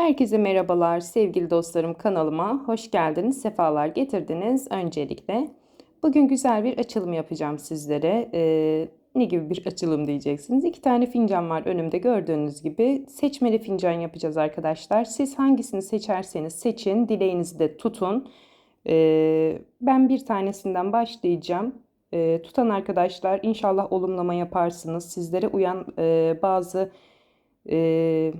Herkese merhabalar sevgili dostlarım kanalıma hoş geldiniz, sefalar getirdiniz öncelikle. Bugün güzel bir açılım yapacağım sizlere. Ee, ne gibi bir açılım diyeceksiniz. İki tane fincan var önümde gördüğünüz gibi. Seçmeli fincan yapacağız arkadaşlar. Siz hangisini seçerseniz seçin, dileğinizi de tutun. Ee, ben bir tanesinden başlayacağım. Ee, tutan arkadaşlar inşallah olumlama yaparsınız. Sizlere uyan e, bazı... E,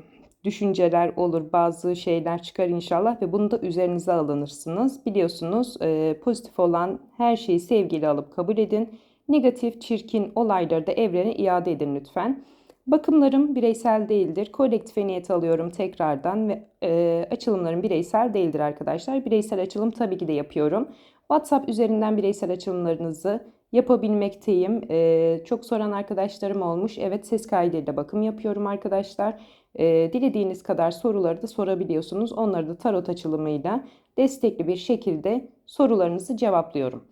düşünceler olur, bazı şeyler çıkar inşallah ve bunu da üzerinize alınırsınız. Biliyorsunuz e, pozitif olan her şeyi sevgiyle alıp kabul edin. Negatif, çirkin olayları da evrene iade edin lütfen. Bakımlarım bireysel değildir. Kolektife niyet alıyorum tekrardan ve e, açılımlarım bireysel değildir arkadaşlar. Bireysel açılım tabii ki de yapıyorum. WhatsApp üzerinden bireysel açılımlarınızı yapabilmekteyim. E, çok soran arkadaşlarım olmuş. Evet ses kaydıyla bakım yapıyorum arkadaşlar. E, dilediğiniz kadar soruları da sorabiliyorsunuz. Onları da tarot açılımıyla destekli bir şekilde sorularınızı cevaplıyorum.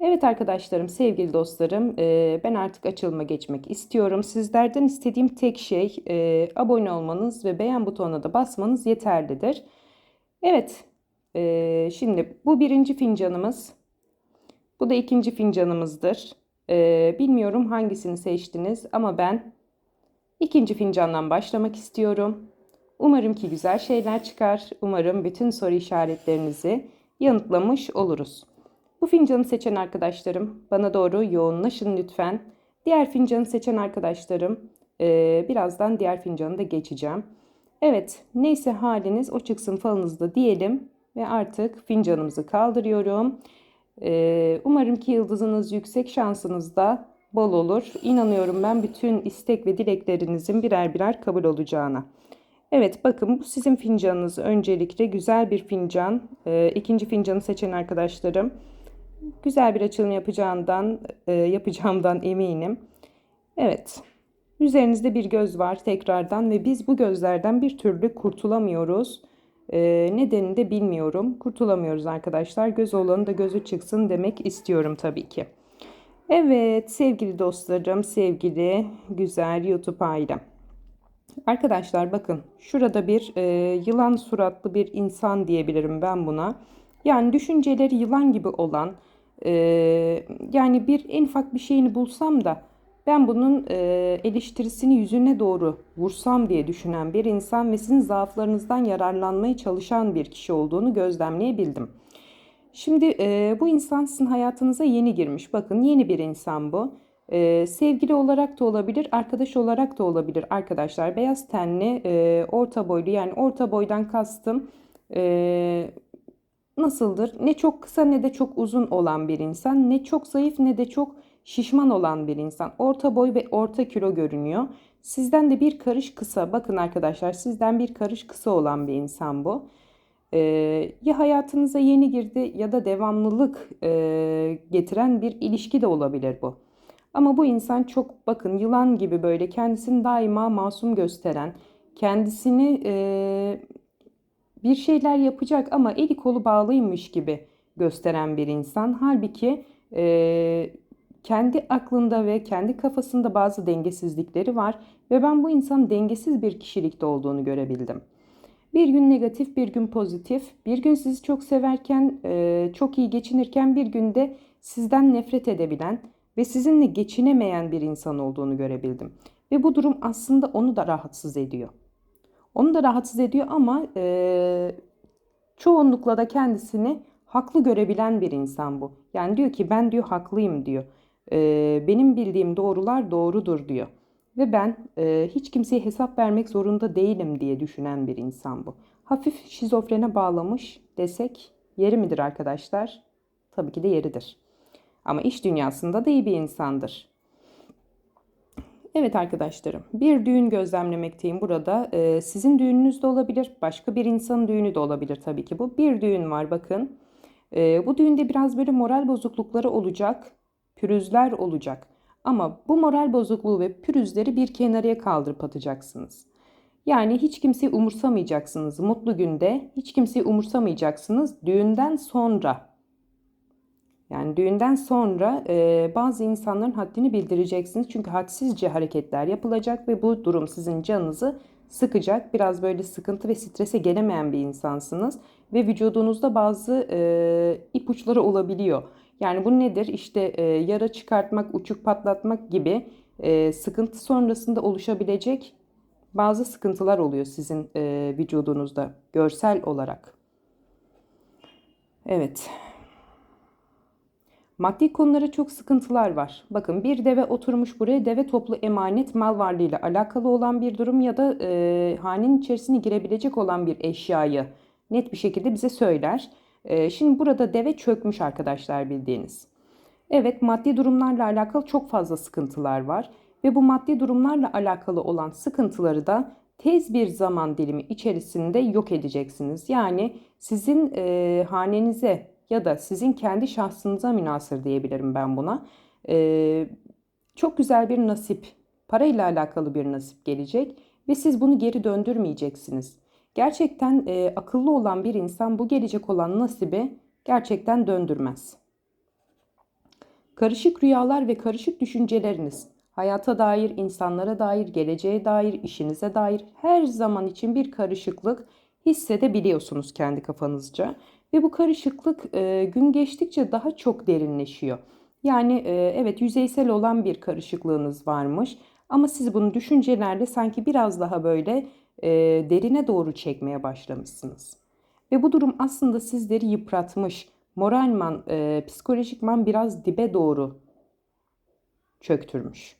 Evet arkadaşlarım, sevgili dostlarım, e, ben artık açılıma geçmek istiyorum. Sizlerden istediğim tek şey e, abone olmanız ve beğen butonuna da basmanız yeterlidir. Evet, e, şimdi bu birinci fincanımız, bu da ikinci fincanımızdır. E, bilmiyorum hangisini seçtiniz ama ben İkinci fincandan başlamak istiyorum. Umarım ki güzel şeyler çıkar. Umarım bütün soru işaretlerinizi yanıtlamış oluruz. Bu fincanı seçen arkadaşlarım bana doğru yoğunlaşın lütfen. Diğer fincanı seçen arkadaşlarım e, birazdan diğer fincanı da geçeceğim. Evet neyse haliniz o çıksın falınızda diyelim ve artık fincanımızı kaldırıyorum. E, umarım ki yıldızınız yüksek şansınız da bol olur. İnanıyorum ben bütün istek ve dileklerinizin birer birer kabul olacağına. Evet bakın bu sizin fincanınız öncelikle güzel bir fincan. E, ikinci fincanı seçen arkadaşlarım güzel bir açılım yapacağından e, yapacağımdan eminim. Evet. Üzerinizde bir göz var tekrardan ve biz bu gözlerden bir türlü kurtulamıyoruz. E, nedenini de bilmiyorum. Kurtulamıyoruz arkadaşlar. Göz olanı da gözü çıksın demek istiyorum tabii ki. Evet sevgili dostlarım, sevgili güzel YouTube ailem. Arkadaşlar bakın şurada bir e, yılan suratlı bir insan diyebilirim ben buna. Yani düşünceleri yılan gibi olan e, yani bir en ufak bir şeyini bulsam da ben bunun e, eleştirisini yüzüne doğru vursam diye düşünen bir insan ve sizin zaaflarınızdan yararlanmaya çalışan bir kişi olduğunu gözlemleyebildim. Şimdi e, bu insan sizin hayatınıza yeni girmiş. Bakın yeni bir insan bu. E, sevgili olarak da olabilir, arkadaş olarak da olabilir arkadaşlar. Beyaz tenli, e, orta boylu yani orta boydan kastım e, nasıldır? Ne çok kısa ne de çok uzun olan bir insan. Ne çok zayıf ne de çok şişman olan bir insan. Orta boy ve orta kilo görünüyor. Sizden de bir karış kısa. Bakın arkadaşlar sizden bir karış kısa olan bir insan bu. Ee, ya hayatınıza yeni girdi ya da devamlılık e, getiren bir ilişki de olabilir bu. Ama bu insan çok bakın yılan gibi böyle kendisini daima masum gösteren, kendisini e, bir şeyler yapacak ama eli kolu bağlıymış gibi gösteren bir insan. Halbuki e, kendi aklında ve kendi kafasında bazı dengesizlikleri var ve ben bu insanın dengesiz bir kişilikte olduğunu görebildim. Bir gün negatif, bir gün pozitif. Bir gün sizi çok severken, e, çok iyi geçinirken bir günde sizden nefret edebilen ve sizinle geçinemeyen bir insan olduğunu görebildim. Ve bu durum aslında onu da rahatsız ediyor. Onu da rahatsız ediyor ama e, çoğunlukla da kendisini haklı görebilen bir insan bu. Yani diyor ki ben diyor haklıyım diyor. E, benim bildiğim doğrular doğrudur diyor. Ve ben e, hiç kimseye hesap vermek zorunda değilim diye düşünen bir insan bu. Hafif şizofrene bağlamış desek yeri midir arkadaşlar? Tabii ki de yeridir. Ama iş dünyasında da iyi bir insandır. Evet arkadaşlarım, bir düğün gözlemlemekteyim burada. Ee, sizin düğününüz de olabilir, başka bir insanın düğünü de olabilir tabii ki bu. Bir düğün var bakın. Ee, bu düğünde biraz böyle moral bozuklukları olacak, pürüzler olacak. Ama bu moral bozukluğu ve pürüzleri bir kenarıya kaldırıp atacaksınız. Yani hiç kimseyi umursamayacaksınız. Mutlu günde hiç kimseyi umursamayacaksınız. Düğünden sonra yani düğünden sonra e, bazı insanların haddini bildireceksiniz. Çünkü hadsizce hareketler yapılacak ve bu durum sizin canınızı sıkacak, biraz böyle sıkıntı ve strese gelemeyen bir insansınız ve vücudunuzda bazı e, ipuçları olabiliyor. Yani bu nedir? İşte e, yara çıkartmak, uçuk patlatmak gibi e, sıkıntı sonrasında oluşabilecek bazı sıkıntılar oluyor sizin e, vücudunuzda görsel olarak. Evet. Maddi konulara çok sıkıntılar var. Bakın bir deve oturmuş buraya deve toplu emanet mal varlığıyla alakalı olan bir durum ya da e, hanenin içerisine girebilecek olan bir eşyayı net bir şekilde bize söyler. E, şimdi burada deve çökmüş arkadaşlar bildiğiniz. Evet maddi durumlarla alakalı çok fazla sıkıntılar var ve bu maddi durumlarla alakalı olan sıkıntıları da tez bir zaman dilimi içerisinde yok edeceksiniz. Yani sizin e, hanenize ya da sizin kendi şahsınıza münasır diyebilirim ben buna. E, çok güzel bir nasip, parayla alakalı bir nasip gelecek ve siz bunu geri döndürmeyeceksiniz. Gerçekten e, akıllı olan bir insan bu gelecek olan nasibi gerçekten döndürmez. Karışık rüyalar ve karışık düşünceleriniz hayata dair, insanlara dair, geleceğe dair, işinize dair her zaman için bir karışıklık hissedebiliyorsunuz kendi kafanızca. Ve bu karışıklık e, gün geçtikçe daha çok derinleşiyor. Yani e, evet yüzeysel olan bir karışıklığınız varmış ama siz bunu düşüncelerle sanki biraz daha böyle e, derine doğru çekmeye başlamışsınız. Ve bu durum aslında sizleri yıpratmış, moralman, e, psikolojikman biraz dibe doğru çöktürmüş.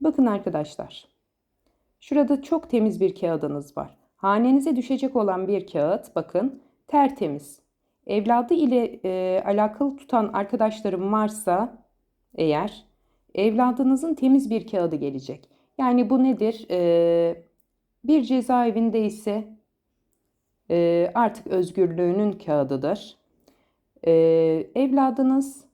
Bakın arkadaşlar. Şurada çok temiz bir kağıdınız var. Hanenize düşecek olan bir kağıt bakın tertemiz. Evladı ile e, alakalı tutan arkadaşlarım varsa eğer evladınızın temiz bir kağıdı gelecek. Yani bu nedir? E, bir cezaevinde ise e, artık özgürlüğünün kağıdıdır. E, evladınız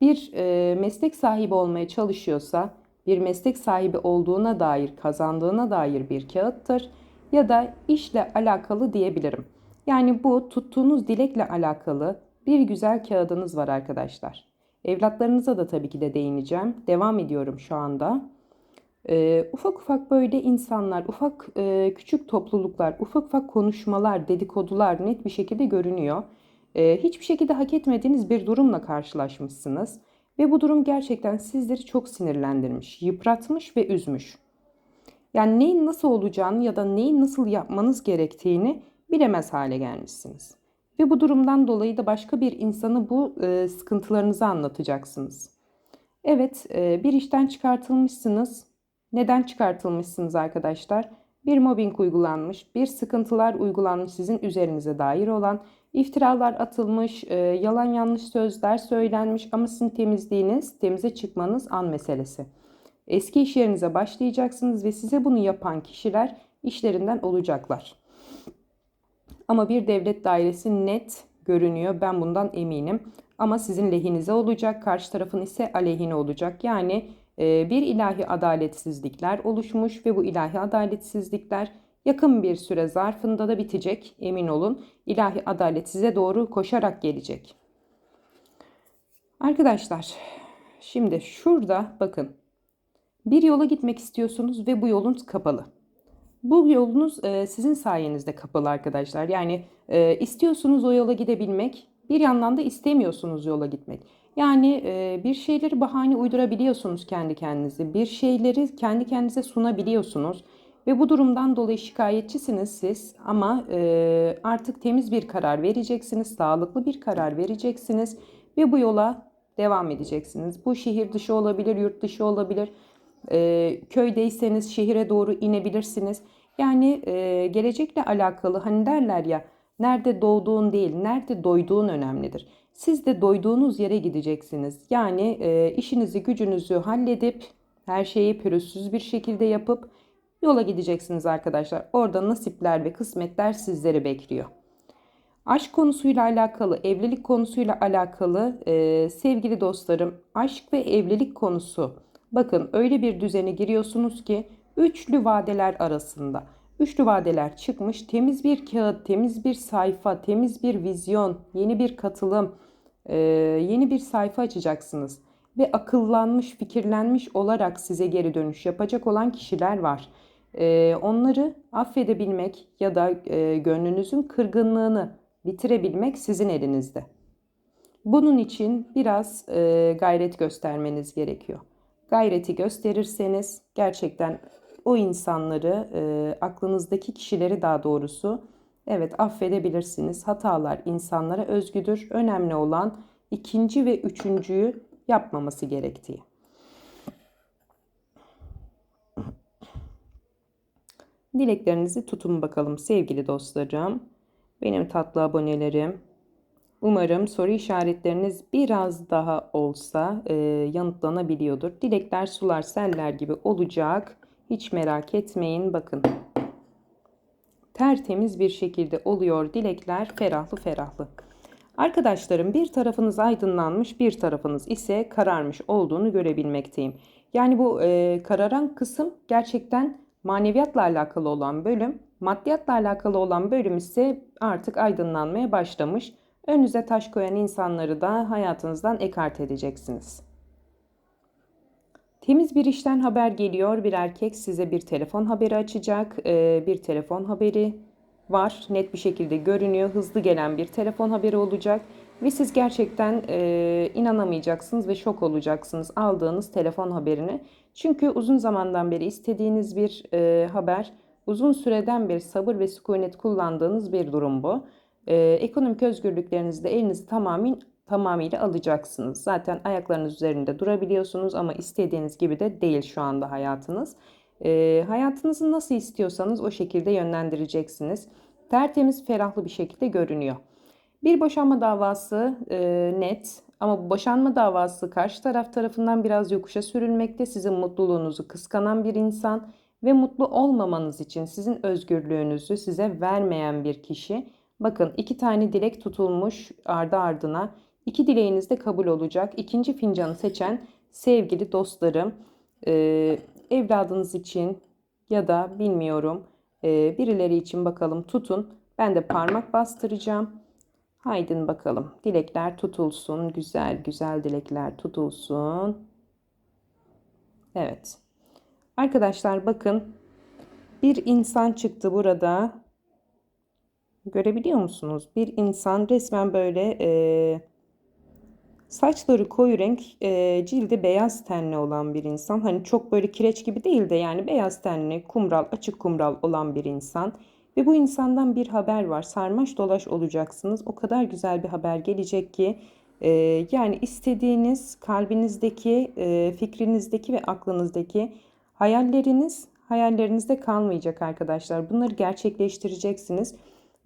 bir e, meslek sahibi olmaya çalışıyorsa bir meslek sahibi olduğuna dair, kazandığına dair bir kağıttır ya da işle alakalı diyebilirim. Yani bu tuttuğunuz dilekle alakalı bir güzel kağıdınız var arkadaşlar. Evlatlarınıza da tabii ki de değineceğim. Devam ediyorum şu anda. Ee, ufak ufak böyle insanlar, ufak e, küçük topluluklar, ufak ufak konuşmalar, dedikodular net bir şekilde görünüyor. Ee, hiçbir şekilde hak etmediğiniz bir durumla karşılaşmışsınız. Ve bu durum gerçekten sizleri çok sinirlendirmiş, yıpratmış ve üzmüş. Yani neyin nasıl olacağını ya da neyin nasıl yapmanız gerektiğini bilemez hale gelmişsiniz. Ve bu durumdan dolayı da başka bir insanı bu e, sıkıntılarınızı anlatacaksınız. Evet, e, bir işten çıkartılmışsınız. Neden çıkartılmışsınız arkadaşlar? Bir mobbing uygulanmış, bir sıkıntılar uygulanmış sizin üzerinize dair olan İftiralar atılmış, e, yalan yanlış sözler söylenmiş ama sizin temizliğiniz, temize çıkmanız an meselesi. Eski iş yerinize başlayacaksınız ve size bunu yapan kişiler işlerinden olacaklar. Ama bir devlet dairesi net görünüyor. Ben bundan eminim. Ama sizin lehinize olacak, karşı tarafın ise aleyhine olacak. Yani bir ilahi adaletsizlikler oluşmuş ve bu ilahi adaletsizlikler Yakın bir süre zarfında da bitecek emin olun. İlahi adalet size doğru koşarak gelecek. Arkadaşlar şimdi şurada bakın bir yola gitmek istiyorsunuz ve bu yolun kapalı. Bu yolunuz e, sizin sayenizde kapalı arkadaşlar. Yani e, istiyorsunuz o yola gidebilmek, bir yandan da istemiyorsunuz yola gitmek. Yani e, bir şeyleri bahane uydurabiliyorsunuz kendi kendinize. Bir şeyleri kendi kendinize sunabiliyorsunuz. Ve bu durumdan dolayı şikayetçisiniz siz ama e, artık temiz bir karar vereceksiniz, sağlıklı bir karar vereceksiniz ve bu yola devam edeceksiniz. Bu şehir dışı olabilir, yurt dışı olabilir. E, köydeyseniz şehire doğru inebilirsiniz. Yani e, gelecekle alakalı hani derler ya nerede doğduğun değil, nerede doyduğun önemlidir. Siz de doyduğunuz yere gideceksiniz. Yani e, işinizi gücünüzü halledip her şeyi pürüzsüz bir şekilde yapıp yola gideceksiniz arkadaşlar. Orada nasipler ve kısmetler sizleri bekliyor. Aşk konusuyla alakalı, evlilik konusuyla alakalı e, sevgili dostlarım, aşk ve evlilik konusu. Bakın öyle bir düzene giriyorsunuz ki üçlü vadeler arasında. Üçlü vadeler çıkmış, temiz bir kağıt, temiz bir sayfa, temiz bir vizyon, yeni bir katılım, e, yeni bir sayfa açacaksınız. Ve akıllanmış, fikirlenmiş olarak size geri dönüş yapacak olan kişiler var. Ee, onları affedebilmek ya da e, gönlünüzün kırgınlığını bitirebilmek sizin elinizde. Bunun için biraz e, gayret göstermeniz gerekiyor. Gayreti gösterirseniz gerçekten o insanları, e, aklınızdaki kişileri daha doğrusu evet affedebilirsiniz. Hatalar insanlara özgüdür. Önemli olan ikinci ve üçüncüyü yapmaması gerektiği. Dileklerinizi tutun bakalım sevgili dostlarım. Benim tatlı abonelerim. Umarım soru işaretleriniz biraz daha olsa e, yanıtlanabiliyordur. Dilekler sular seller gibi olacak. Hiç merak etmeyin. Bakın. Tertemiz bir şekilde oluyor dilekler ferahlı ferahlı. Arkadaşlarım bir tarafınız aydınlanmış bir tarafınız ise kararmış olduğunu görebilmekteyim. Yani bu e, kararan kısım gerçekten maneviyatla alakalı olan bölüm. Maddiyatla alakalı olan bölüm ise artık aydınlanmaya başlamış. Önünüze taş koyan insanları da hayatınızdan ekart edeceksiniz. Temiz bir işten haber geliyor. Bir erkek size bir telefon haberi açacak. Ee, bir telefon haberi var. Net bir şekilde görünüyor. Hızlı gelen bir telefon haberi olacak. Ve siz gerçekten e, inanamayacaksınız ve şok olacaksınız aldığınız telefon haberini. Çünkü uzun zamandan beri istediğiniz bir e, haber, uzun süreden bir sabır ve sükunet kullandığınız bir durum bu. E, ekonomik özgürlüklerinizi de elinizi tamamen tamamıyla alacaksınız. Zaten ayaklarınız üzerinde durabiliyorsunuz ama istediğiniz gibi de değil şu anda hayatınız. E, hayatınızı nasıl istiyorsanız o şekilde yönlendireceksiniz. Tertemiz, ferahlı bir şekilde görünüyor. Bir boşanma davası e, net ama bu boşanma davası karşı taraf tarafından biraz yokuşa sürülmekte. Sizin mutluluğunuzu kıskanan bir insan ve mutlu olmamanız için sizin özgürlüğünüzü size vermeyen bir kişi. Bakın iki tane dilek tutulmuş ardı ardına. İki dileğiniz de kabul olacak. İkinci fincanı seçen sevgili dostlarım, e, evladınız için ya da bilmiyorum e, birileri için bakalım tutun. Ben de parmak bastıracağım. Haydin bakalım. Dilekler tutulsun. Güzel güzel dilekler tutulsun. Evet. Arkadaşlar bakın. Bir insan çıktı burada. Görebiliyor musunuz? Bir insan resmen böyle e, saçları koyu renk, e, cildi beyaz tenli olan bir insan. Hani çok böyle kireç gibi değil de yani beyaz tenli, kumral, açık kumral olan bir insan. Ve bu insandan bir haber var. Sarmaş dolaş olacaksınız. O kadar güzel bir haber gelecek ki e, yani istediğiniz kalbinizdeki, e, fikrinizdeki ve aklınızdaki hayalleriniz hayallerinizde kalmayacak arkadaşlar. Bunları gerçekleştireceksiniz.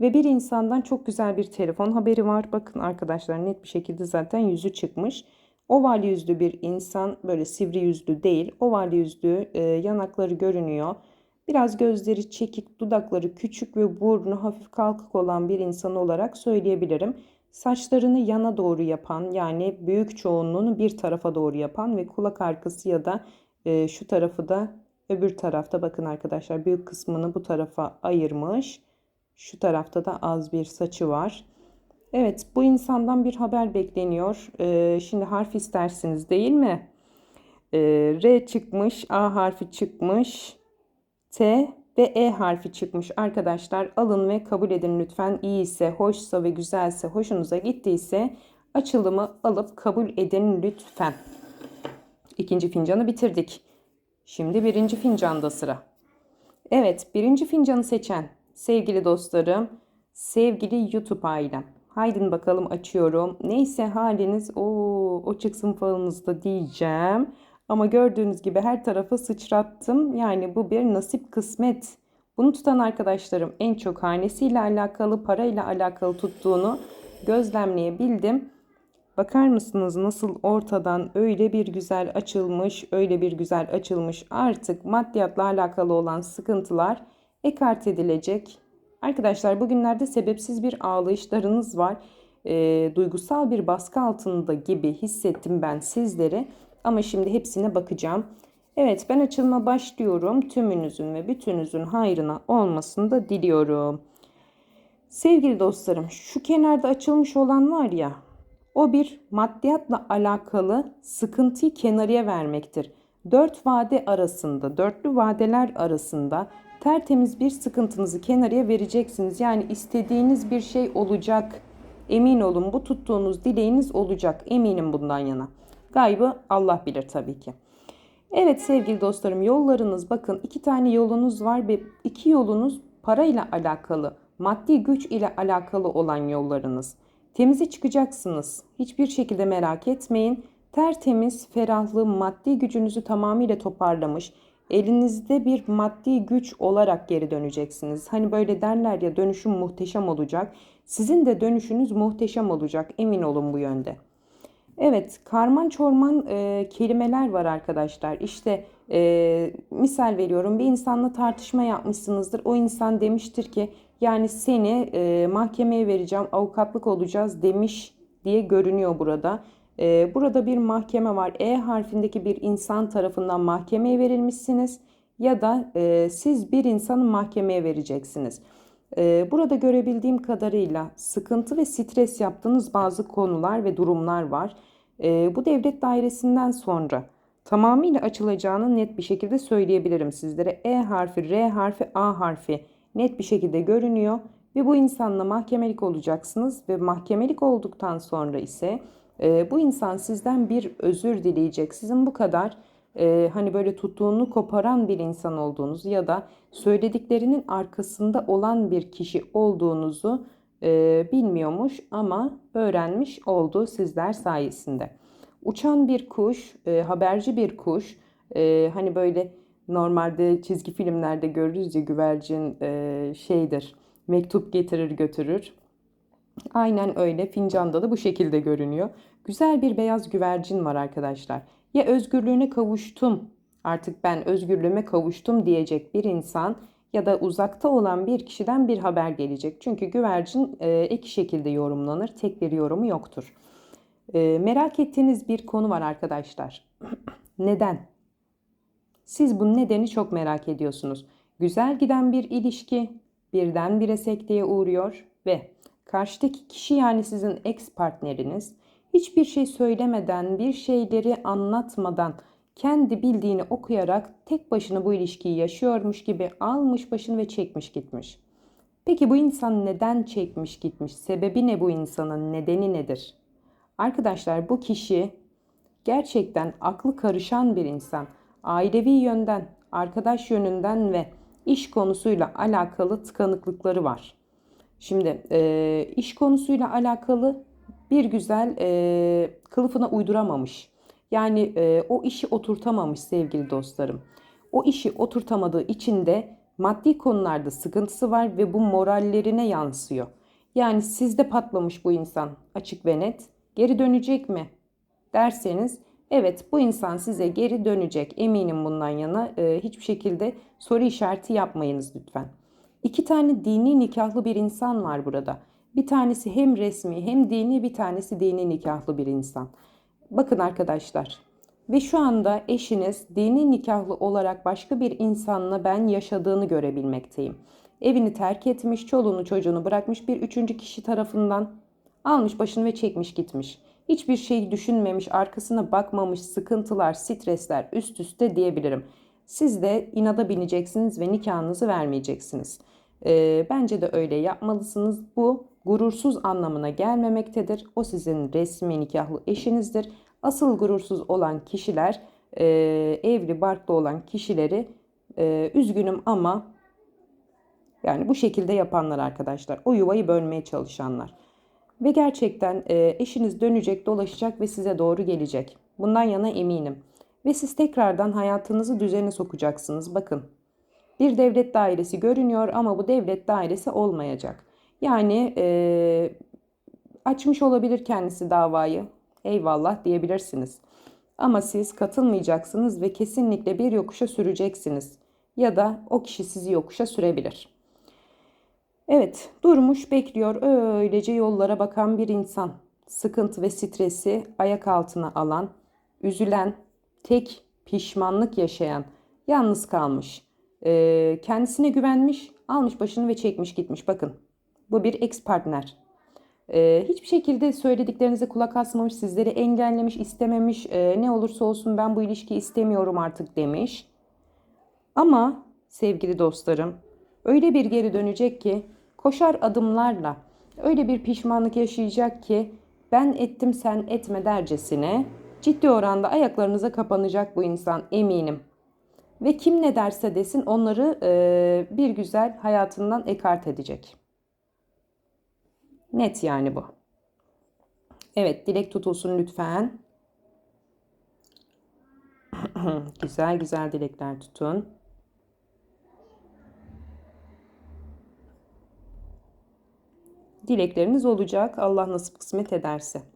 Ve bir insandan çok güzel bir telefon haberi var. Bakın arkadaşlar net bir şekilde zaten yüzü çıkmış. Oval yüzlü bir insan böyle sivri yüzlü değil. Oval yüzlü e, yanakları görünüyor. Biraz gözleri çekik, dudakları küçük ve burnu hafif kalkık olan bir insan olarak söyleyebilirim. Saçlarını yana doğru yapan yani büyük çoğunluğunu bir tarafa doğru yapan ve kulak arkası ya da e, şu tarafı da öbür tarafta bakın arkadaşlar büyük kısmını bu tarafa ayırmış. Şu tarafta da az bir saçı var. Evet bu insandan bir haber bekleniyor. Ee, şimdi harf istersiniz değil mi? Ee, R çıkmış, A harfi çıkmış. T ve E harfi çıkmış. Arkadaşlar alın ve kabul edin lütfen. İyi ise, hoşsa ve güzelse, hoşunuza gittiyse açılımı alıp kabul edin lütfen. İkinci fincanı bitirdik. Şimdi birinci fincanda sıra. Evet birinci fincanı seçen sevgili dostlarım, sevgili YouTube ailem. Haydin bakalım açıyorum. Neyse haliniz o o çıksın falınızda diyeceğim. Ama gördüğünüz gibi her tarafa sıçrattım. Yani bu bir nasip kısmet. Bunu tutan arkadaşlarım en çok hanesiyle alakalı, parayla alakalı tuttuğunu gözlemleyebildim. Bakar mısınız nasıl ortadan öyle bir güzel açılmış, öyle bir güzel açılmış artık maddiyatla alakalı olan sıkıntılar ekart edilecek. Arkadaşlar bugünlerde sebepsiz bir ağlayışlarınız var. E, duygusal bir baskı altında gibi hissettim ben sizleri. Ama şimdi hepsine bakacağım. Evet ben açılma başlıyorum. Tümünüzün ve bütünüzün hayrına olmasını da diliyorum. Sevgili dostlarım şu kenarda açılmış olan var ya o bir maddiyatla alakalı sıkıntıyı kenarıya vermektir. Dört vade arasında, dörtlü vadeler arasında tertemiz bir sıkıntınızı kenarıya vereceksiniz. Yani istediğiniz bir şey olacak. Emin olun bu tuttuğunuz dileğiniz olacak. Eminim bundan yana. Gaybı Allah bilir tabii ki. Evet sevgili dostlarım yollarınız bakın iki tane yolunuz var ve iki yolunuz parayla alakalı, maddi güç ile alakalı olan yollarınız. Temize çıkacaksınız. Hiçbir şekilde merak etmeyin. Tertemiz, ferahlı, maddi gücünüzü tamamıyla toparlamış, elinizde bir maddi güç olarak geri döneceksiniz. Hani böyle derler ya dönüşüm muhteşem olacak. Sizin de dönüşünüz muhteşem olacak. Emin olun bu yönde. Evet, karman çorman e, kelimeler var arkadaşlar. İşte e, misal veriyorum bir insanla tartışma yapmışsınızdır. O insan demiştir ki yani seni e, mahkemeye vereceğim, avukatlık olacağız demiş diye görünüyor burada. E, burada bir mahkeme var. E harfindeki bir insan tarafından mahkemeye verilmişsiniz ya da e, siz bir insanı mahkemeye vereceksiniz. E, burada görebildiğim kadarıyla sıkıntı ve stres yaptığınız bazı konular ve durumlar var. E, bu devlet dairesinden sonra tamamıyla açılacağını net bir şekilde söyleyebilirim sizlere. E harfi, R harfi, A harfi net bir şekilde görünüyor ve bu insanla mahkemelik olacaksınız ve mahkemelik olduktan sonra ise e, bu insan sizden bir özür dileyecek. Sizin bu kadar e, hani böyle tuttuğunu koparan bir insan olduğunuzu ya da söylediklerinin arkasında olan bir kişi olduğunuzu e, bilmiyormuş ama öğrenmiş oldu sizler sayesinde. Uçan bir kuş, e, haberci bir kuş, e, hani böyle normalde çizgi filmlerde görürüz ya güvercin e, şeydir, mektup getirir götürür. Aynen öyle fincanda da bu şekilde görünüyor. Güzel bir beyaz güvercin var arkadaşlar. Ya özgürlüğüne kavuştum artık ben özgürlüğüme kavuştum diyecek bir insan ya da uzakta olan bir kişiden bir haber gelecek. Çünkü güvercin e, iki şekilde yorumlanır. Tek bir yorumu yoktur. E, merak ettiğiniz bir konu var arkadaşlar. Neden? Siz bunun nedeni çok merak ediyorsunuz. Güzel giden bir ilişki birdenbire sekteye uğruyor ve karşıdaki kişi yani sizin ex partneriniz hiçbir şey söylemeden, bir şeyleri anlatmadan kendi bildiğini okuyarak tek başına bu ilişkiyi yaşıyormuş gibi almış başını ve çekmiş gitmiş. Peki bu insan neden çekmiş gitmiş? Sebebi ne bu insanın? Nedeni nedir? Arkadaşlar bu kişi gerçekten aklı karışan bir insan. Ailevi yönden, arkadaş yönünden ve iş konusuyla alakalı tıkanıklıkları var. Şimdi e, iş konusuyla alakalı bir güzel e, kılıfına uyduramamış. Yani e, o işi oturtamamış sevgili dostlarım. O işi oturtamadığı için de maddi konularda sıkıntısı var ve bu morallerine yansıyor. Yani sizde patlamış bu insan açık ve net. Geri dönecek mi derseniz evet bu insan size geri dönecek. Eminim bundan yana e, hiçbir şekilde soru işareti yapmayınız lütfen. İki tane dini nikahlı bir insan var burada. Bir tanesi hem resmi hem dini bir tanesi dini nikahlı bir insan. Bakın arkadaşlar ve şu anda eşiniz dini nikahlı olarak başka bir insanla ben yaşadığını görebilmekteyim. Evini terk etmiş, çoluğunu çocuğunu bırakmış bir üçüncü kişi tarafından almış başını ve çekmiş gitmiş. Hiçbir şey düşünmemiş, arkasına bakmamış, sıkıntılar, stresler üst üste diyebilirim. Siz de inada bineceksiniz ve nikahınızı vermeyeceksiniz. E, bence de öyle yapmalısınız. Bu gurursuz anlamına gelmemektedir. O sizin resmi nikahlı eşinizdir. Asıl gurursuz olan kişiler e, evli barklı olan kişileri e, üzgünüm ama yani bu şekilde yapanlar arkadaşlar. O yuvayı bölmeye çalışanlar. Ve gerçekten e, eşiniz dönecek, dolaşacak ve size doğru gelecek. Bundan yana eminim. Ve siz tekrardan hayatınızı düzene sokacaksınız. Bakın bir devlet dairesi görünüyor ama bu devlet dairesi olmayacak. Yani e, açmış olabilir kendisi davayı. Eyvallah diyebilirsiniz. Ama siz katılmayacaksınız ve kesinlikle bir yokuşa süreceksiniz. Ya da o kişi sizi yokuşa sürebilir. Evet, durmuş bekliyor öylece yollara bakan bir insan. Sıkıntı ve stresi ayak altına alan, üzülen, tek pişmanlık yaşayan, yalnız kalmış. Ee, kendisine güvenmiş, almış başını ve çekmiş gitmiş. Bakın bu bir ex partner. Ee, hiçbir şekilde söylediklerinize kulak asmamış, sizleri engellemiş, istememiş, e, ne olursa olsun ben bu ilişkiyi istemiyorum artık demiş. Ama sevgili dostlarım, öyle bir geri dönecek ki koşar adımlarla öyle bir pişmanlık yaşayacak ki ben ettim sen etme dercesine ciddi oranda ayaklarınıza kapanacak bu insan eminim. Ve kim ne derse desin onları e, bir güzel hayatından ekart edecek. Net yani bu. Evet dilek tutulsun lütfen. güzel güzel dilekler tutun. Dilekleriniz olacak Allah nasip kısmet ederse.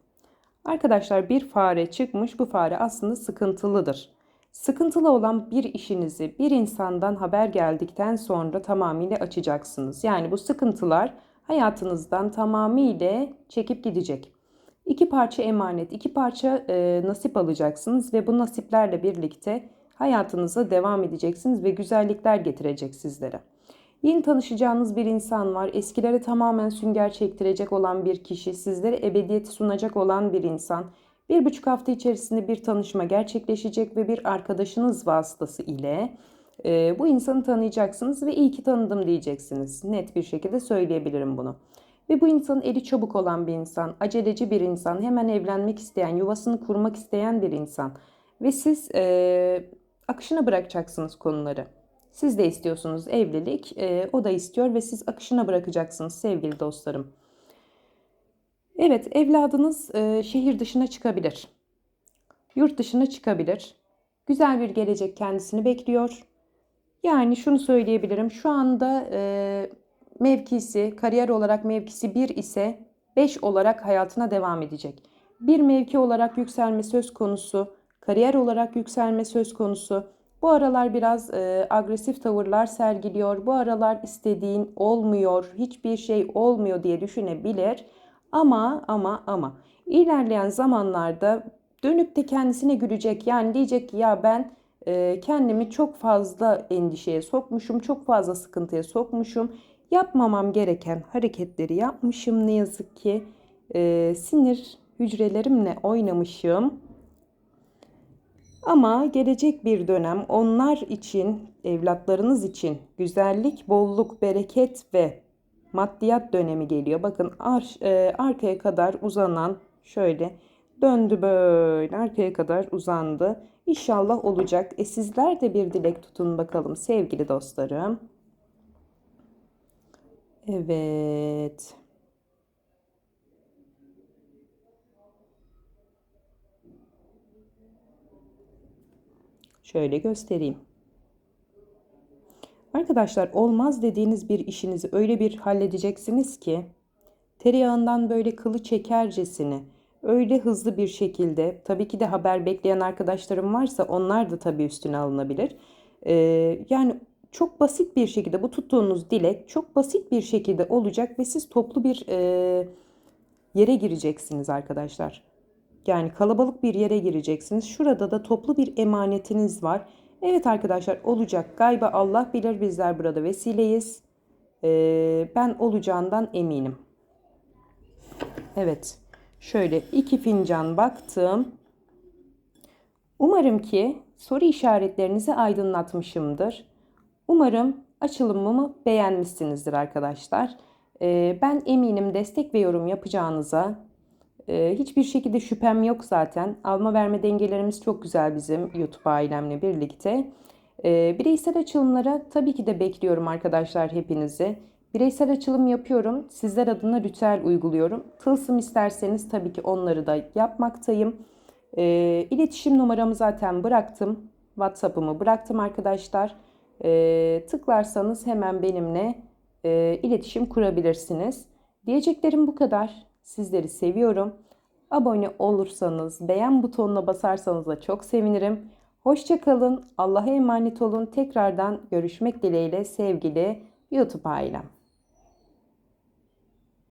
Arkadaşlar bir fare çıkmış bu fare aslında sıkıntılıdır. Sıkıntılı olan bir işinizi bir insandan haber geldikten sonra tamamıyla açacaksınız. Yani bu sıkıntılar hayatınızdan tamamıyla çekip gidecek. İki parça emanet, iki parça e, nasip alacaksınız ve bu nasiplerle birlikte hayatınıza devam edeceksiniz ve güzellikler getirecek sizlere. Yeni tanışacağınız bir insan var. Eskilere tamamen sünger çektirecek olan bir kişi, sizlere ebediyeti sunacak olan bir insan. Bir buçuk hafta içerisinde bir tanışma gerçekleşecek ve bir arkadaşınız vasıtası ile e, bu insanı tanıyacaksınız ve iyi ki tanıdım diyeceksiniz. Net bir şekilde söyleyebilirim bunu. Ve bu insanın eli çabuk olan bir insan, aceleci bir insan, hemen evlenmek isteyen, yuvasını kurmak isteyen bir insan. Ve siz e, akışına bırakacaksınız konuları. Siz de istiyorsunuz evlilik, e, o da istiyor ve siz akışına bırakacaksınız sevgili dostlarım. Evet, evladınız e, şehir dışına çıkabilir. Yurt dışına çıkabilir. Güzel bir gelecek kendisini bekliyor. Yani şunu söyleyebilirim. Şu anda e, mevkisi, kariyer olarak mevkisi 1 ise 5 olarak hayatına devam edecek. Bir mevki olarak yükselme söz konusu, kariyer olarak yükselme söz konusu. Bu aralar biraz e, agresif tavırlar sergiliyor. Bu aralar istediğin olmuyor, hiçbir şey olmuyor diye düşünebilir. Ama ama ama ilerleyen zamanlarda dönüp de kendisine gülecek. Yani diyecek ki ya ben e, kendimi çok fazla endişeye sokmuşum, çok fazla sıkıntıya sokmuşum. Yapmamam gereken hareketleri yapmışım ne yazık ki. E, sinir hücrelerimle oynamışım. Ama gelecek bir dönem onlar için, evlatlarınız için güzellik, bolluk, bereket ve maddiyat dönemi geliyor. Bakın ar, e, arkaya kadar uzanan şöyle döndü böyle arkaya kadar uzandı. İnşallah olacak. E sizler de bir dilek tutun bakalım sevgili dostlarım. Evet. Şöyle göstereyim. Arkadaşlar olmaz dediğiniz bir işinizi öyle bir halledeceksiniz ki tereyağından böyle kılı çekercesine öyle hızlı bir şekilde tabii ki de haber bekleyen arkadaşlarım varsa onlar da tabii üstüne alınabilir. Ee, yani çok basit bir şekilde bu tuttuğunuz dilek çok basit bir şekilde olacak ve siz toplu bir e, yere gireceksiniz arkadaşlar. Yani kalabalık bir yere gireceksiniz. Şurada da toplu bir emanetiniz var. Evet arkadaşlar olacak. Gayba Allah bilir bizler burada vesileyiz. Ee, ben olacağından eminim. Evet. Şöyle iki fincan baktım. Umarım ki soru işaretlerinizi aydınlatmışımdır. Umarım açılımımı beğenmişsinizdir arkadaşlar. Ee, ben eminim destek ve yorum yapacağınıza e, hiçbir şekilde şüphem yok zaten. Alma verme dengelerimiz çok güzel bizim YouTube ailemle birlikte. Ee, bireysel açılımlara tabii ki de bekliyorum arkadaşlar hepinizi. Bireysel açılım yapıyorum. Sizler adına ritüel uyguluyorum. Tılsım isterseniz tabii ki onları da yapmaktayım. E, iletişim numaramı zaten bıraktım. WhatsApp'ımı bıraktım arkadaşlar. E, tıklarsanız hemen benimle e, iletişim kurabilirsiniz. Diyeceklerim bu kadar. Sizleri seviyorum. Abone olursanız, beğen butonuna basarsanız da çok sevinirim. Hoşçakalın. Allah'a emanet olun. Tekrardan görüşmek dileğiyle sevgili YouTube ailem.